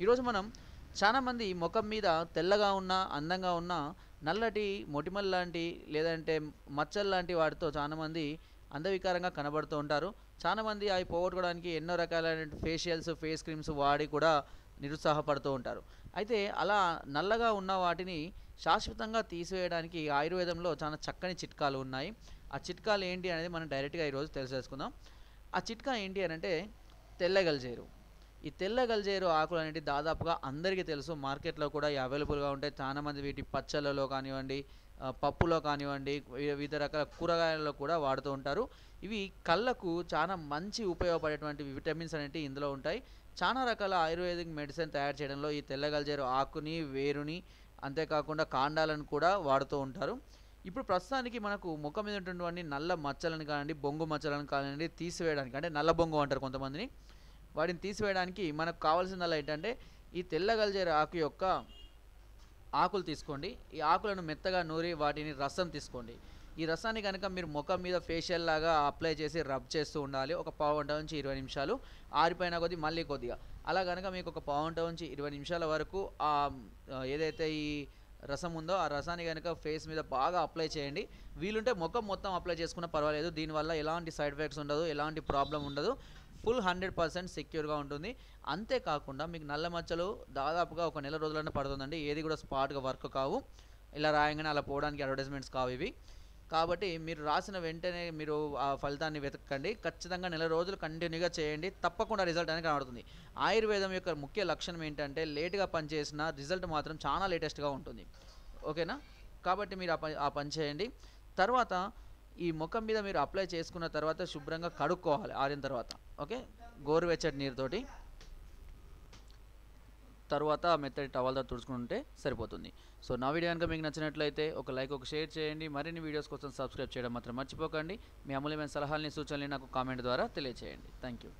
ఈరోజు మనం చాలామంది ముఖం మీద తెల్లగా ఉన్న అందంగా ఉన్న నల్లటి మొటిమల్ లాంటి లేదంటే మచ్చల్ లాంటి వాటితో చాలామంది అందవికారంగా కనబడుతూ ఉంటారు. చాలామంది అవి పోగొట్టుకోవడానికి ఎన్నో రకాలైన ఫేషియల్స్ ఫేస్ క్రీమ్స్ వాడి కూడా నిరుత్సాహపడుతూ ఉంటారు. అయితే అలా నల్లగా ఉన్న వాటిని శాశ్వతంగా తీసివేయడానికి ఆయుర్వేదంలో చాలా చక్కని చిట్కాలు ఉన్నాయి. ఆ చిట్కాలు ఏంటి అనేది మనం డైరెక్ట్గా ఈరోజు తెలిసేసుకుందాం. ఆ చిట్కా ఏంటి అని అంటే తెల్లగలిజేరు. ఈ తెల్ల గల్జేరు ఆకులు అనేవి దాదాపుగా అందరికీ తెలుసు. మార్కెట్లో కూడా ఈ అవైలబుల్గా ఉంటాయి. చాలామంది వీటి పచ్చళ్ళలో కానివ్వండి పప్పులో కానివ్వండి వివిధ రకాల కూరగాయలలో కూడా వాడుతూ ఉంటారు. ఇవి కళ్ళకు చాలా మంచి ఉపయోగపడేటువంటి విటమిన్స్ అనేవి ఇందులో ఉంటాయి. చాలా రకాల ఆయుర్వేదిక్ మెడిసిన్ తయారు చేయడంలో ఈ తెల్ల గల్జేరు ఆకుని వేరుని అంతేకాకుండా కాండాలను కూడా వాడుతూ ఉంటారు. ఇప్పుడు ప్రస్తుతానికి మనకు ముఖం మీద ఉన్నటువంటి నల్ల మచ్చలను కానివ్వండి బొంగు మచ్చలను కానివ్వండి తీసివేయడానికి అంటే నల్ల బొంగు అంటారు కొంతమందిని. వాటిని తీసివేయడానికి మనకు కావాల్సిందల్లా ఏంటంటే ఈ తెల్ల గల్జేరు ఆకు యొక్క ఆకులు తీసుకోండి. ఈ ఆకులను మెత్తగా నూరి వాటిని రసం తీసుకోండి. ఈ రసాన్ని కనుక మీరు ముఖం మీద ఫేషియల్ లాగా అప్లై చేసి రబ్ చేస్తూ ఉండాలి. ఒక పావు గంట నుంచి ఇరవై నిమిషాలు. ఆరిపోయిన కొద్దీ మళ్ళీ కొద్దిగా. అలా కనుక మీకు ఒక పావు గంట నుంచి ఇరవై నిమిషాల వరకు ఆ ఏదైతే ఈ రసం ఉందో ఆ రసాన్ని కనుక ఫేస్ మీద బాగా అప్లై చేయండి. వీలుంటే ముఖం మొత్తం అప్లై చేసుకున్నా పర్వాలేదు. దీనివల్ల ఎలాంటి సైడ్ ఎఫెక్ట్స్ ఉండదు ఎలాంటి ప్రాబ్లం ఉండదు. ఫుల్ హండ్రెడ్ పర్సెంట్ సెక్యూర్గా ఉంటుంది. అంతేకాకుండా మీకు నల్ల మచ్చలు దాదాపుగా ఒక నెల రోజులనే పడుతుందండి. ఏది కూడా స్పాట్గా వర్క్ కావు. ఇలా రాయంగానే అలా పోవడానికి అడ్వర్టైజ్మెంట్స్ కావు ఇవి. కాబట్టి మీరు రాసిన వెంటనే మీరు ఆ ఫలితాన్ని వెతకండి. ఖచ్చితంగా నెల రోజులు కంటిన్యూగా చేయండి. తప్పకుండా రిజల్ట్ అనేది కనబడుతుంది. ఆయుర్వేదం యొక్క ముఖ్య లక్షణం ఏంటంటే లేట్గా పనిచేసిన రిజల్ట్ మాత్రం చాలా లేటెస్ట్గా ఉంటుంది. ఓకేనా? కాబట్టి మీరు ఆ పని ఆ పని చేయండి. తర్వాత ఈ ముఖం మీద మీరు అప్లై చేసుకున్న తర్వాత శుభ్రంగా కడుక్కోవాలి ఆరిన తర్వాత. ఓకే? గోరువెచ్చటి నీరుతోటి. తర్వాత మెత్తటి టవల్తో తుడుచుకుంటే సరిపోతుంది. సో నా వీడియో కనుక మీకు నచ్చినట్లయితే ఒక లైక్ ఒక షేర్ చేయండి. మరిన్ని వీడియోస్ కోసం సబ్స్క్రైబ్ చేయడం మాత్రం మర్చిపోకండి. మీ అమూల్యమైన సలహాలని సూచనలు నాకు కామెంట్ ద్వారా తెలియజేయండి థ్యాంక్ యూ